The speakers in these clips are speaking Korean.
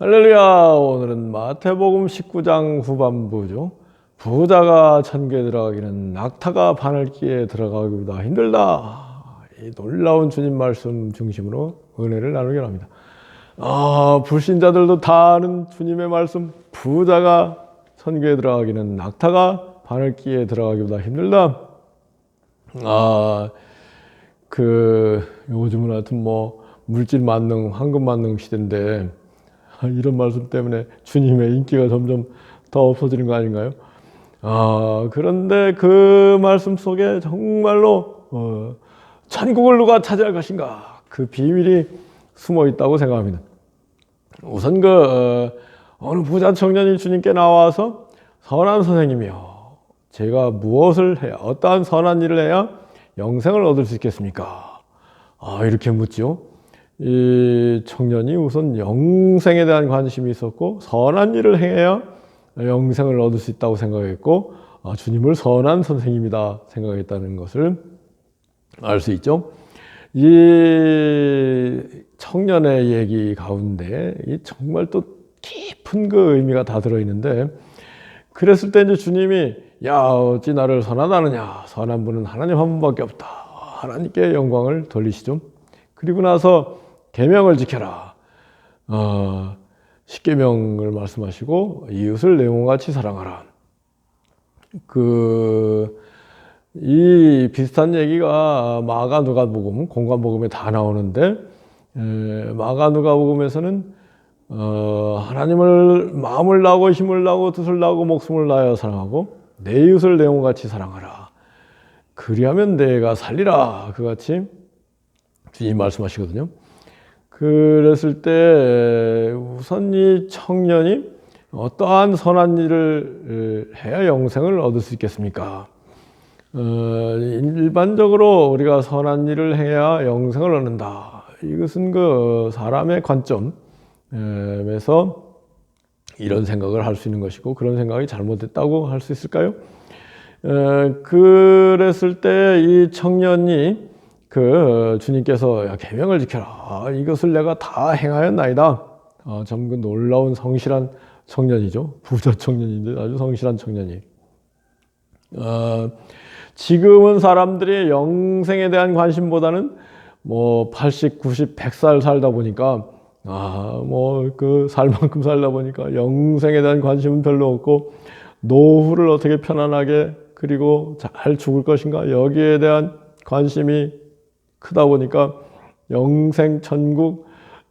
할렐루야! 오늘은 마태복음 19장 후반부죠. 부자가 천국에 들어가기는 낙타가 바늘기에 들어가기보다 힘들다. 이 놀라운 주님 말씀 중심으로 은혜를 나누게 합니다. 아, 불신자들도 다 아는 주님의 말씀. 부자가 천국에 들어가기는 낙타가 바늘기에 들어가기보다 힘들다. 아, 그 요즘은 하여튼 뭐 물질 만능, 황금 만능 시대인데 아, 이런 말씀 때문에 주님의 인기가 점점 더 없어지는 거 아닌가요? 아, 그런데 그 말씀 속에 정말로 어, 천국을 누가 차지할 것인가 그 비밀이 숨어 있다고 생각합니다. 우선 그 어, 어느 부자 청년이 주님께 나와서 선한 선생님이요. 제가 무엇을 해야 어떠한 선한 일을 해야 영생을 얻을 수 있겠습니까? 아, 이렇게 묻지요. 이 청년이 우선 영생에 대한 관심이 있었고 선한 일을 행해야 영생을 얻을 수 있다고 생각했고 아, 주님을 선한 선생님이다 생각했다는 것을 알 수 있죠. 이 청년의 얘기 가운데 이 정말 또 깊은 그 의미가 다 들어 있는데 그랬을 때 이제 주님이 야 어찌 나를 선하다느냐 선한 분은 하나님 한 분밖에 없다 하나님께 영광을 돌리시죠. 그리고 나서 계명을 지켜라. 어, 십계명을 말씀하시고 이웃을 내용같이 사랑하라. 그 이 비슷한 얘기가 마가 누가복음, 공관복음에 다 나오는데 에, 마가 누가복음에서는 어, 하나님을 마음을 나고 힘을 나고 뜻을 나고 목숨을 나여 사랑하고 내 이웃을 내용같이 사랑하라. 그리하면 내가 살리라. 그같이 주님 말씀하시거든요. 그랬을 때 우선 이 청년이 어떠한 선한 일을 해야 영생을 얻을 수 있겠습니까? 어, 일반적으로 우리가 선한 일을 해야 영생을 얻는다. 이것은 그 사람의 관점에서 이런 생각을 할 수 있는 것이고 그런 생각이 잘못됐다고 할 수 있을까요? 에, 그랬을 때 이 청년이 그 주님께서 야, 계명을 지켜라. 아, 이것을 내가 다 행하였나이다. 아, 참 그 놀라운 성실한 청년이죠. 부자 청년인데 아주 성실한 청년이. 어, 지금은 사람들이 영생에 대한 관심보다는 뭐 80, 90, 100살 살다 보니까 아, 뭐 그 살만큼 살다 보니까 영생에 대한 관심은 별로 없고 노후를 어떻게 편안하게 그리고 잘 죽을 것인가 여기에 대한 관심이 크다 보니까 영생 천국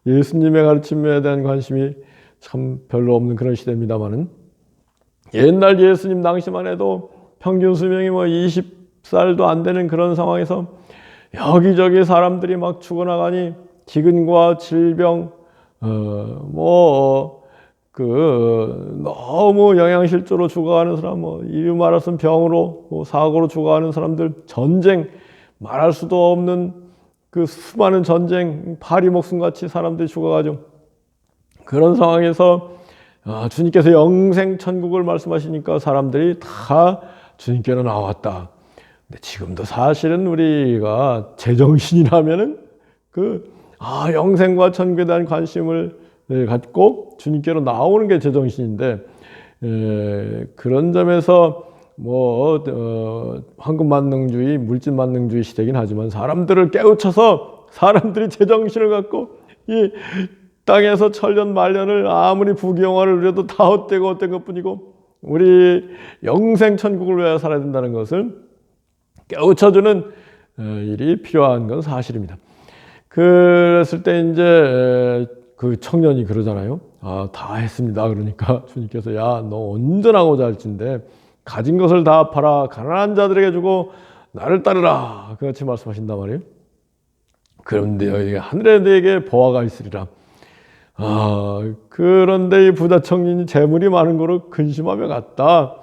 예수님의 가르침에 대한 관심이 참 별로 없는 그런 시대입니다만은 옛날 예수님 당시만 해도 평균 수명이 뭐 20살도 안 되는 그런 상황에서 여기저기 사람들이 막 죽어나가니 기근과 질병 어뭐 그 너무 영양실조로 죽어가는 사람 뭐 이유 말았으면 병으로 뭐 사고로 죽어가는 사람들 전쟁 말할 수도 없는 그 수많은 전쟁 파리 목숨 같이 사람들이 죽어가죠 그런 상황에서 아, 주님께서 영생 천국을 말씀하시니까 사람들이 다 주님께로 나왔다. 근데 지금도 사실은 우리가 제정신이라면은 그 아, 영생과 천국에 대한 관심을 네, 갖고 주님께로 나오는 게 제정신인데 에, 그런 점에서 뭐 어, 황금 만능주의, 물질 만능주의 시대긴 하지만 사람들을 깨우쳐서 사람들이 제정신을 갖고 이 땅에서 천년 말년을 아무리 부귀영화를 누려도 다 헛되고 헛된 것뿐이고 우리 영생 천국을 위하여 살아야 된다는 것을 깨우쳐주는 어, 일이 필요한 건 사실입니다. 그랬을 때 이제 그 청년이 그러잖아요. 아, 다 했습니다. 그러니까 주님께서 야, 너 온전하고자 할진데 가진 것을 다 팔아 가난한 자들에게 주고 나를 따르라. 그같이 말씀하신단 말이에요. 그런데 하늘에 내게 보화가 있으리라. 아, 그런데 이 부자 청년이 재물이 많은 거로 근심하며 갔다.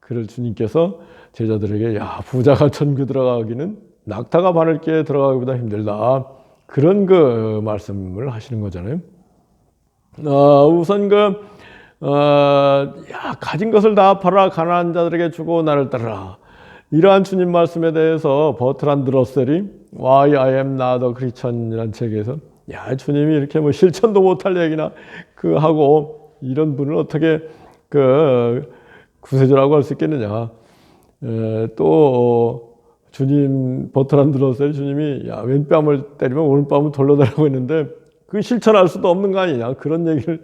그를 주님께서 제자들에게 야, 부자가 천국 들어가기는 낙타가 바늘기에 들어가기보다 힘들다. 그런 그 말씀을 하시는 거잖아요. 어, 우선 그, 어, 야, 가진 것을 다 팔아 가난한 자들에게 주고 나를 따르라. 이러한 주님 말씀에 대해서 버트란 드 러셀이 Why I am not a Christian이라는 책에서 야 주님이 이렇게 뭐 실천도 못할 얘기나 그 하고 이런 분을 어떻게 그 구세주라고 할 수 있겠느냐. 에, 또 주님 버트란 들었어요. 주님이 야 왼뺨을 때리면 오른뺨을 돌려달라고 했는데 그 실천할 수도 없는 거 아니냐. 그런 얘기를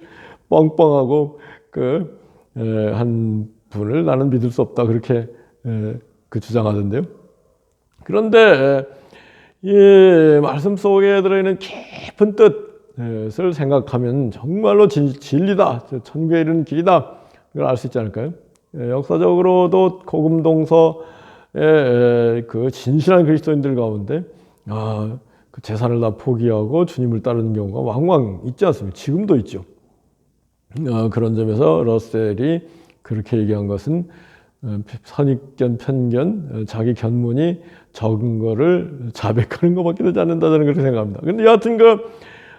뻥뻥하고 그 한 분을 나는 믿을 수 없다 그렇게 에, 그 주장하던데요. 그런데 이 말씀 속에 들어있는 깊은 뜻을 생각하면 정말로 진, 진리다, 천국에 이르는 길이다 이걸 알 수 있지 않을까요? 예, 역사적으로도 고금동서의 그 진실한 그리스도인들 가운데 아, 그 재산을 다 포기하고 주님을 따르는 경우가 왕왕 있지 않습니까? 지금도 있죠. 어, 그런 점에서 러셀이 그렇게 얘기한 것은 어, 선입견, 편견, 어, 자기 견문이 적은 거를 자백하는 것밖에 되지 않는다 저는 그렇게 생각합니다. 근데 여하튼 그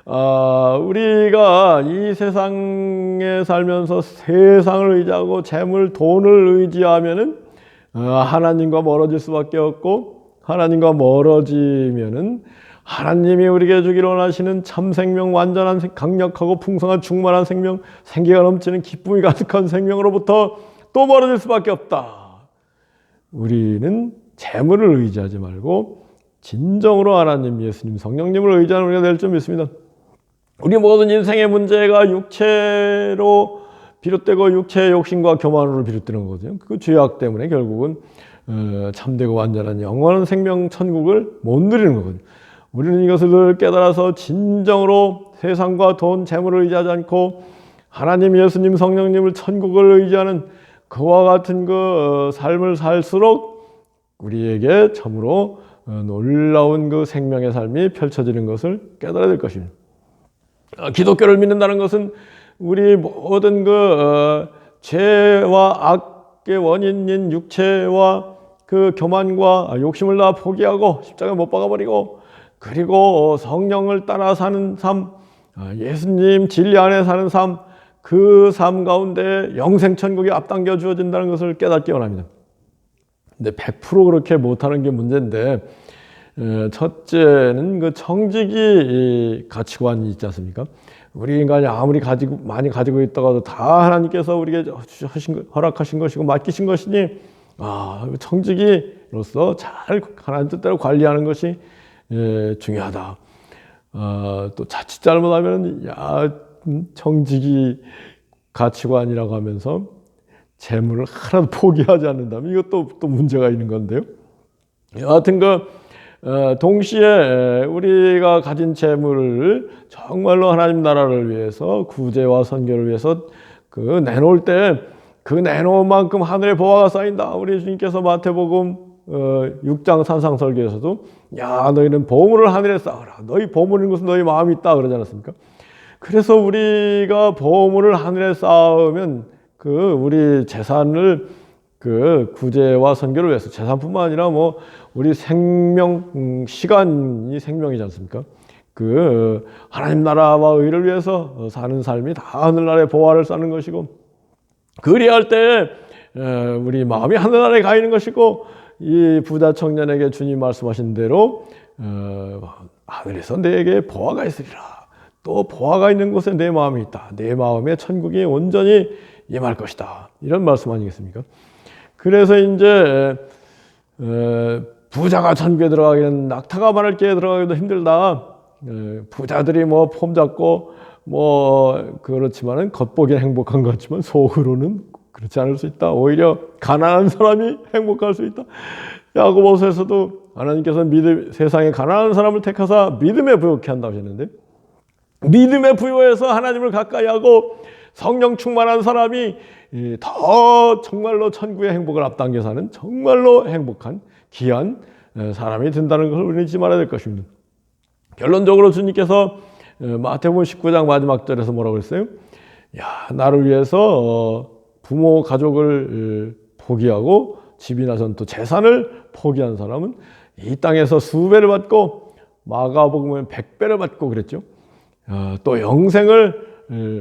아, 우리가 이 세상에 살면서 세상을 의지하고 재물, 돈을 의지하면은 어, 하나님과 멀어질 수밖에 없고 하나님과 멀어지면은 하나님이 우리에게 주기를 원하시는 참 생명, 완전한 강력하고 풍성한 충만한 생명, 생기가 넘치는 기쁨이 가득한 생명으로부터 또 멀어질 수밖에 없다. 우리는 재물을 의지하지 말고 진정으로 하나님, 예수님, 성령님을 의지하는 우리가 될 줄 믿습니다. 우리 모든 인생의 문제가 육체로 비롯되고 육체의 욕심과 교만으로 비롯되는 거거든요. 그 죄악 때문에 결국은 어, 참되고 완전한 영원한 생명 천국을 못 누리는 거거든요. 우리는 이것을 깨달아서 진정으로 세상과 돈, 재물을 의지하지 않고 하나님, 예수님, 성령님을 천국을 의지하는 그와 같은 그 어, 삶을 살수록 우리에게 참으로 어, 놀라운 그 생명의 삶이 펼쳐지는 것을 깨달아야 될 것입니다. 어, 기독교를 믿는다는 것은 우리 모든 그 죄와 악의 원인인 육체와 그 교만과 욕심을 다 포기하고 십자가에 못 박아버리고 그리고 성령을 따라 사는 삶, 예수님 진리 안에 사는 삶, 그 삶 가운데 영생 천국이 앞당겨 주어진다는 것을 깨닫기 원합니다. 근데 100% 그렇게 못하는 게 문제인데 첫째는 그 청지기 가치관이 있지 않습니까? 우리 인간이 아무리 가지고 많이 가지고 있다가도 다 하나님께서 우리에게 하신 허락하신 것이고 맡기신 것이니 아 청지기로서 잘 하나님 뜻대로 관리하는 것이 예, 중요하다. 어, 또 자칫 잘못하면 야 청지기 가치관이라고 하면서 재물을 하나도 포기하지 않는다면 이것도 또 문제가 있는 건데요. 여하튼 그 어, 동시에 우리가 가진 재물을 정말로 하나님 나라를 위해서 구제와 선교를 위해서 그 내놓을 때 그 내놓은 만큼 하늘의 보화가 쌓인다. 우리 주님께서 마태복음 어, 6장 산상설교에서도 야 너희는 보물을 하늘에 쌓아라. 너희 보물인 것은 너희 마음이 있다 그러지 않았습니까? 그래서 우리가 보물을 하늘에 쌓으면 그 우리 재산을 그 구제와 선교를 위해서 재산뿐만 아니라 뭐 우리 생명 음, 시간이 생명이지 않습니까? 그 하나님 나라와 의를 위해서 사는 삶이 다 하늘나라의 보화를 쌓는 것이고 그리할 때 우리 마음이 하늘나라에 가 있는 것이고 이 부자 청년에게 주님 말씀하신 대로 어, 하늘에서 내게 보화가 있으리라. 또 보화가 있는 곳에 내 마음이 있다. 내 마음에 천국이 온전히 임할 것이다. 이런 말씀 아니겠습니까? 그래서 이제 어, 부자가 천국에 들어가기는 낙타가 많을 게 들어가기도 힘들다. 어, 부자들이 뭐 폼 잡고 뭐 그렇지만은 겉보기엔 행복한 것 같지만 속으로는 그렇지 않을 수 있다. 오히려 가난한 사람이 행복할 수 있다. 야고보서에서도 하나님께서 믿음, 세상에 가난한 사람을 택하사 믿음에 부요케 한다고 하셨는데 믿음에 부여해서 하나님을 가까이 하고 성령 충만한 사람이 더 정말로 천국의 행복을 앞당겨 사는 정말로 행복한 귀한 사람이 된다는 것을 우리는 잊지 말아야 될 것입니다. 결론적으로 주님께서 마태복음 19장 마지막 절에서 뭐라고 했어요? 야, 나를 위해서 어, 부모 가족을 포기하고 집이나 전또 재산을 포기한 사람은 이 땅에서 수배를 받고 마가복음은 백배를 받고 그랬죠. 어, 또 영생을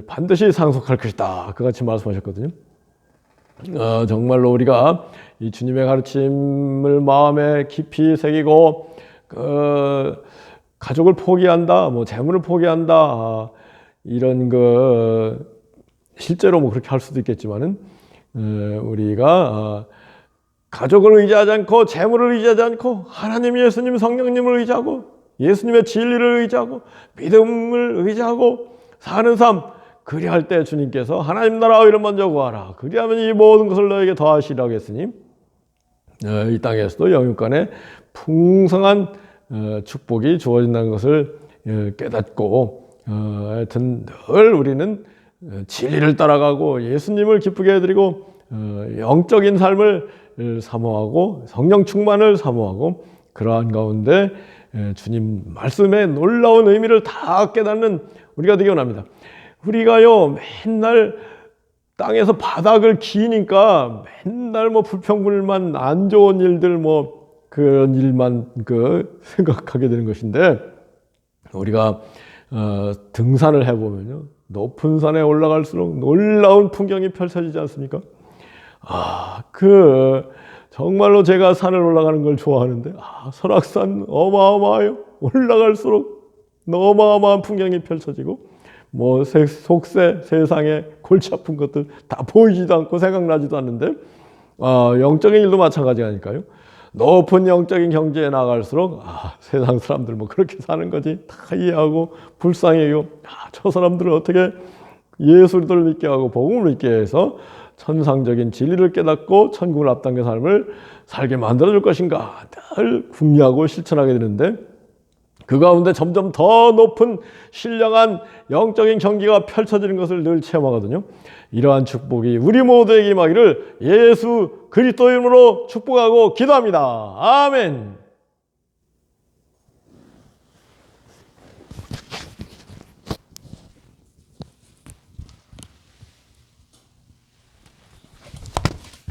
반드시 상속할 것이다. 그같이 말씀하셨거든요. 어, 정말로 우리가 이 주님의 가르침을 마음에 깊이 새기고 그 가족을 포기한다, 뭐 재물을 포기한다 아, 이런 거 실제로 뭐 그렇게 할 수도 있겠지만은 어, 우리가 아, 가족을 의지하지 않고 재물을 의지하지 않고 하나님, 예수님, 성령님을 의지하고 예수님의 진리를 의지하고 믿음을 의지하고 사는 삶 그리할 때 주님께서 하나님 나라 의를 먼저 구하라. 그리하면 이 모든 것을 너에게 더하시라고 했으니 어, 이 땅에서도 영육간에 풍성한 어, 축복이 주어진다는 것을 어, 깨닫고 어, 하여튼 늘 우리는 어, 진리를 따라가고 예수님을 기쁘게 해드리고 어, 영적인 삶을 어, 사모하고 성령 충만을 사모하고 그러한 가운데 에, 주님 말씀의 놀라운 의미를 다 깨닫는 우리가 되기 원합니다. 우리가요 맨날 땅에서 바닥을 기니까 맨날 뭐 불평불만 안 좋은 일들 뭐 그런 일만 그 생각하게 되는 것인데 우리가 어, 등산을 해보면요 높은 산에 올라갈수록 놀라운 풍경이 펼쳐지지 않습니까? 아, 그 정말로 제가 산을 올라가는 걸 좋아하는데 아, 설악산 어마어마해요. 올라갈수록 어마어마한 풍경이 펼쳐지고 뭐 세- 속세 세상에 골치 아픈 것들 다 보이지도 않고 생각나지도 않는데 아, 영적인 일도 마찬가지 아닐까요? 높은 영적인 경지에 나갈수록 아, 세상 사람들 뭐 그렇게 사는 거지 다 이해하고 불쌍해요. 아, 저 사람들을 어떻게 예수를 믿게 하고 복음을 믿게 해서 천상적인 진리를 깨닫고 천국을 앞당겨 삶을 살게 만들어 줄 것인가 늘 궁리하고 실천하게 되는데 그 가운데 점점 더 높은 신령한 영적인 경기가 펼쳐지는 것을 늘 체험하거든요. 이러한 축복이 우리 모두에게 임하기를 예수 그리스도 이름으로 축복하고 기도합니다. 아멘.